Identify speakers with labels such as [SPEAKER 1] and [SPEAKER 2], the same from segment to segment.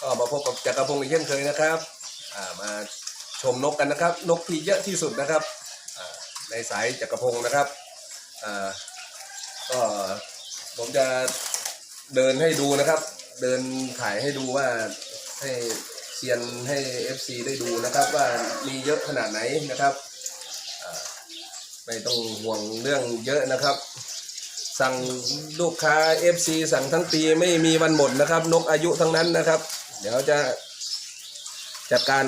[SPEAKER 1] ก็มาพบกับจักรพงศ์อีกเช่นเคยนะครับมาชมนกกันนะครับ นกที่เยอะที่สุดนะครับในสายจักรพงศ์นะครับก็ผมจะเดินให้ดูนะครับ เดินถ่ายให้ดูว่าให้เซียนให้ FC ได้ดูนะครับ ว่ามีเยอะขนาดไหนนะครับไม่ต้องห่วงเรื่องเยอะนะครับ สั่งลูกค้า FC สั่งทั้งปีไม่มีวันหมดนะครับ นกอายุทั้งนั้นนะครับ เดี๋ยวจะจัดการ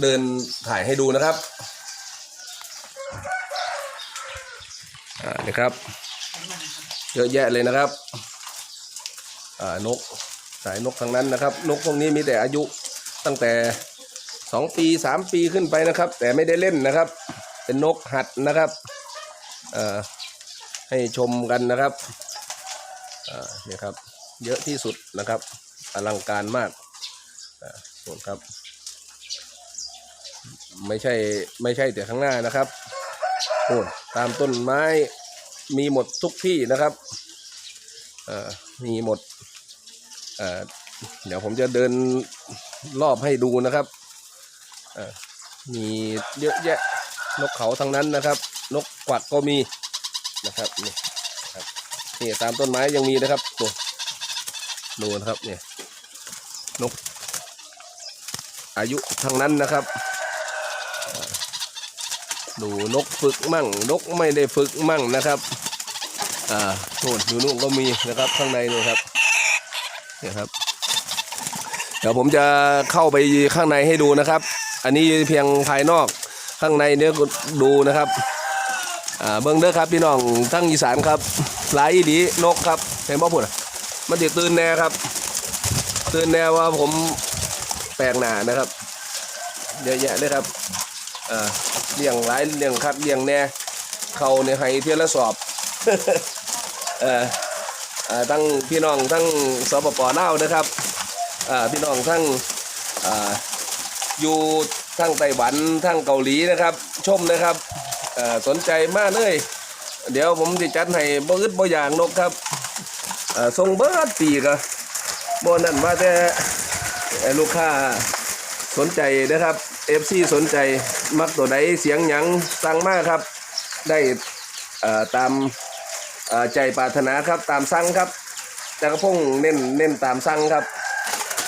[SPEAKER 1] เดินถ่ายให้ดูนะครับอ่านี่ครับ เยอะแยะเลยนะครับอ่านกสายนกทั้งนั้นนะครับ นกพวกนี้มีแต่อายุตั้งแต่สองปีสามปีขึ้นไปนะครับ แต่ไม่ได้เล่นนะครับ เป็นนกหัดนะครับอ่าให้ชมกันนะครับอ่าเนี่ยครับ เยอะที่สุดนะครับ อลังการมากอ่าส่วนครับ ไม่ใช่ไม่ใช่แต่ข้างหน้านะครับโอ้ตามต้นไม้มีหมดทุกที่นะครับอ่ามีหมดเดี๋ยวผมจะเดินรอบให้ดูนะครับอ่ามีเยอะแยะนกเขาทั้งนั้นนะครับ นกกวักก็มีนะครับนี่ครับนี่ตามต้นไม้ยังมีนะครับตัวดูนะครับเนี่ย นก อายุทั้งนั้นนะครับ ดูนกฝึกมั่ง นกไม่ได้ฝึกมั่งนะครับ อ่าโน่นอยู่นู่นก็มีนะครับข้างในนี่ครับเนี่ยครับ เดี๋ยวผมจะเข้าไปข้างในให้ดูนะครับ อันนี้เพียงภายนอกข้างในเนี่ยดูนะครับอ่าเบิ้งเด้อครับพี่น้องทั้งอีสานครับหลายดีนกครับเห็นบ่พุ่นอะมันติตื่นแน่ครับ ตื่นแน่ว่าผมแปลกหนานะครับเยอะแยะเลยครับเลี้ยงหลายเลี้ยงคักเลี้ยงแน่เขาเนี่ให้เที่ยวละสอบเอ่อทั้งพี่น้องทั้งสปปลาวนะครับอ่าพี่น้องทั้งอ่าอยู่ทั้งไต้หวันทั้งเกาหลีนะครับ ชมนะครับเอ่อสนใจมากเลย เดี๋ยวผมจะจัดให้บ่อึดบ่อย่างนกครับส่งเบิดปีก็ บนั่นว่าแต่ลูกค้าสนใจนะครับ FC สนใจมักตัวใดเสียงหยังสั่งมากครับ ได้ตามใจปรารถนาครับตามสั่งครับ แต่กระพงเน้นเน้นตามสั่งครับ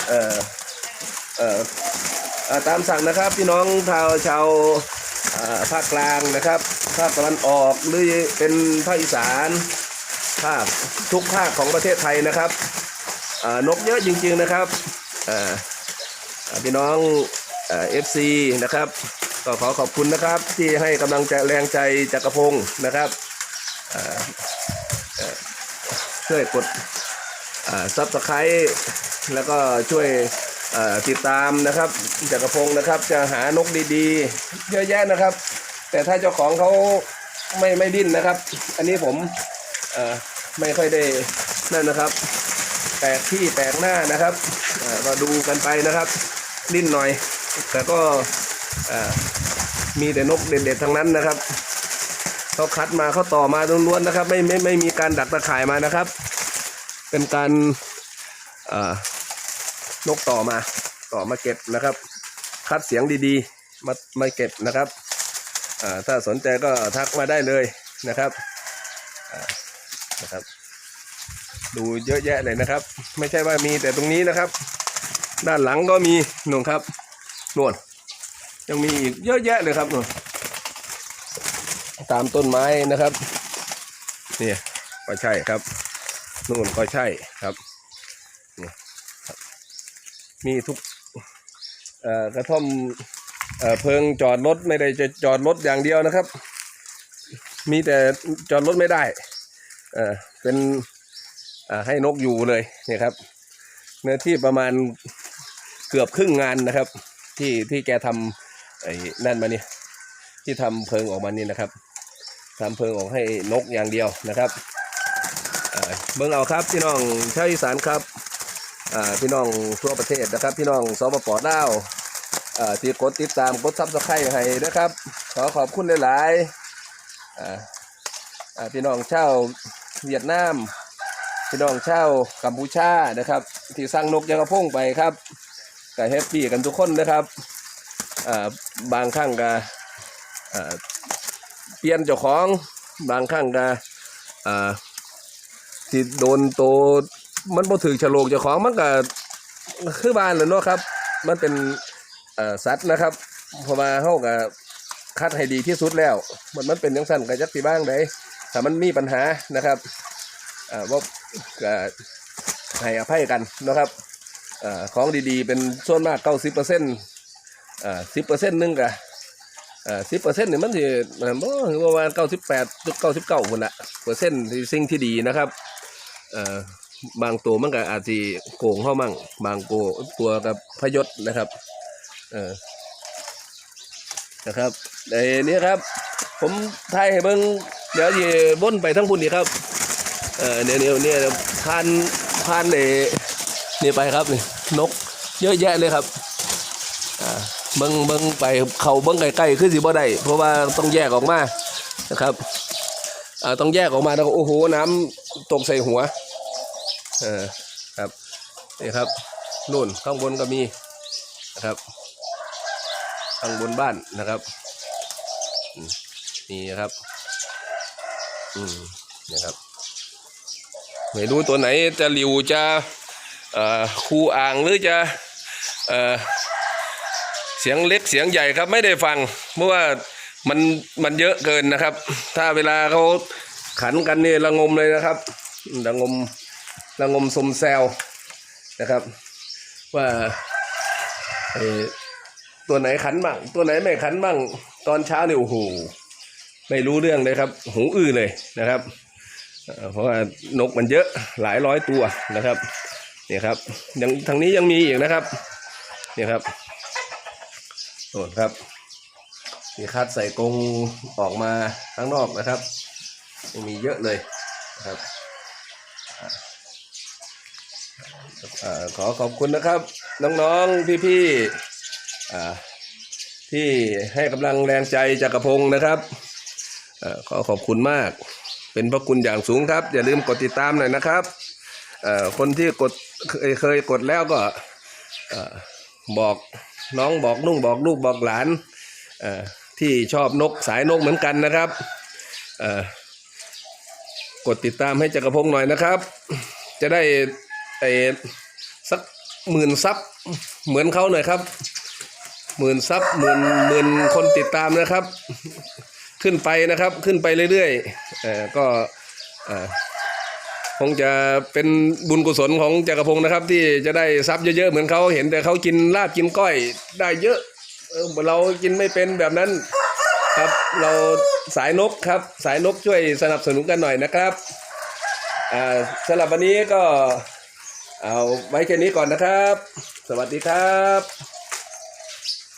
[SPEAKER 1] เออเออตามสั่งนะครับพี่น้องชาวชาวภาคกลางนะครับภาคตะวันออกหรือเป็นภาคอีสานภาคทุกภาคของประเทศไทยนะครับ นกเยอะจริงๆนะครับพี่น้องเอฟซีนะครับก็ขอขอบคุณนะครับที่ให้กำลังใจแรงใจจักรพงศ์นะครับช่วยกดซับสไครต์แล้วก็ช่วยติดตามนะครับจักรพงศ์นะครับจะหานกดีๆ เยอะแยะนะครับ แต่ถ้าเจ้าของเขาไม่ไม่ดิ้นนะครับ อันนี้ผมไม่ค่อยได้นั่นนะครับ แปลกที่แปลกหน้านะครับเอ่อก็ดูกันไปนะครับดิ้นหน่อย แต่ก็มีแต่นกเด็ดๆทั้งนั้นนะครับเขาคัดมาเขาต่อมาล้วนๆนะครับ ไม่ไม่ไม่มีการดักตะข่ายมานะครับ เป็นการนกต่อมาต่อมาเก็บนะครับ คัดเสียงดีๆมามาเก็บนะครับถ้าสนใจก็ทักมาได้เลยนะครับนะครับ ดูเยอะแยะเลยนะครับ ไม่ใช่ว่ามีแต่ตรงนี้นะครับ ด้านหลังก็มีนุ่นครับนวลยังมีอีกเยอะแยะเลยครับนุ่นตามต้นไม้นะครับเนี่ยก็ใช่ครับนู่นก็ใช่ครับนี่ครับ มีทุกกระท่อมเพิงจอดรถไม่ได้จะจอดรถอย่างเดียวนะครับ มีแต่จอดรถไม่ได้เป็น ให้นกอยู่เลยเนี่ยครับ เนื้อที่ประมาณเกือบครึ่งงานนะครับ ที่ที่แกทำไอ้นั่นมาเนี่ยที่ทำเพิงออกมานี่นะครับทำเพิงออกให้นกอย่างเดียวนะครับเบิ่งเอาครับพี่น้องชาวอีสานครับอ่าพี่น้องทั่วประเทศนะครับ พี่น้องสปปลาวอ่าที่กดติดตามกดซับสไครต์ให้นะครับ ขอขอบคุณหลายๆอ่าอ่าพี่น้องชาวเวียดนาม พี่น้องชาวกัมพูชานะครับ ที่สั่งนกยังกระพงไปครับก็แฮปปี้กันทุกคนนะครับบางครั้งก็เปลี่ยนเจ้าของบางครั้งก็ที่โดนโตมันบ่ถือฉลกเจ้าของมันก็คือบ้านแหล้วเนาะครับ มันเป็นสัตว์นะครับพราะว่าเฮาก็คัดให้ดีที่สุดแล้ว มันมันเป็นจังซั่นก็จักสิบ้างได้ถ้ามันมีปัญหานะครับ ว่าให้อภัยกันนะครับอของดีๆ เป็นส่วนมาก90%เปอร์เซ็นต์สิบเปอ่า10%นึงก็อ่า10%นี่มันสิอ่าเก้าสิบ่ประมาณ98.99พุ่นละเปอร์เซ็นต์ที่สิ่งที่ดีนะครับบางตัวมันก็อาจสิโกงเฮามั่ง บางตัวตัวกับพยศนะครับเออนะครับในนี้ครับ ผมถ่ายให้เบิ่งเดี๋ยวสิวนไปทั้งพุ่นนี่ครับ เออเนี่ยเนี่ยเนี่ยพานพานเนนี่ไปครับนี่นก เยอะแยะเลยครับอ่าเบิ้งเบิ้งไปเขาเบิ้งใกล้ๆคือสิบ่ได้เพราะว่าต้องแยกออกมานะครับอ่าต้องแยกออกมาแล้วโอ้โหน้ำตกใส่หัวเออครับนี่ครับนู่นข้างบนก็มีนะครับข้างบนบ้านนะครับนี่นะครับอืมนะครับ ไม่รู้ตัวไหนจะหลิวจะเอ่อคูอ่างหรือจะเอเสียงเล็กเสียงใหญ่ครับไม่ได้ฟัง เพราะว่ามันมันเยอะเกินนะครับ ถ้าเวลาเขาขันกันนี่ระงมเลยนะครับระงมระงมสมแซวนะครับ ว่าตัวไหนขันบ้างตัวไหนไม่ขันบ้างตอนเช้าเนี่ยโอ้โหไม่รู้เรื่องเลยครับ หูอื้อเลยนะครับ เพราะว่านกมันเยอะหลายร้อยตัวนะครับเนี่ยครับยังทางนี้ยังมีอีกนะครับเนี่ยครับโน่ครับมีคัดใส่กรงออกมาข้างนอกนะครับยังมีเยอะเลยนะครับอขอขอบคุณนะครับ น้องๆพี่ๆอ่ที่ให้กำลังแรงใจจากกระพงนะครับอขอขอบคุณมาก เป็นพระคุณอย่างสูงครับ อย่าลืมกดติดตามหน่อยนะครับคนที่กดเคยเคยกดแล้วก็บอกน้องบอกนุ่งบอกลูกบอกหลานที่ชอบนกสายนกเหมือนกันนะครับกดติดตามให้จักรพงศ์หน่อยนะครับ จะได้ไอ้สักหมื่นซับเหมือนเขาหน่อยครับหมื่นซับหมื่นหมื่นคนติดตามนะครับ ขึ้นไปนะครับ ขึ้นไปเรื่อยๆเอ่อก็เอ่อคงจะเป็นบุญกุศลของจักรพงศ์นะครับ ที่จะได้ทรัพย์เยอะๆเหมือนเขาเห็นแต่เขากินลาบกินก้อยได้เยอะเออเรากินไม่เป็นแบบนั้นครับ เราสายนกครับ สายนกช่วยสนับสนุนกันหน่อยนะครับอ่าสำหรับวันนี้ก็เอาไว้แค่นี้ก่อนนะครับ สวัสดีครับ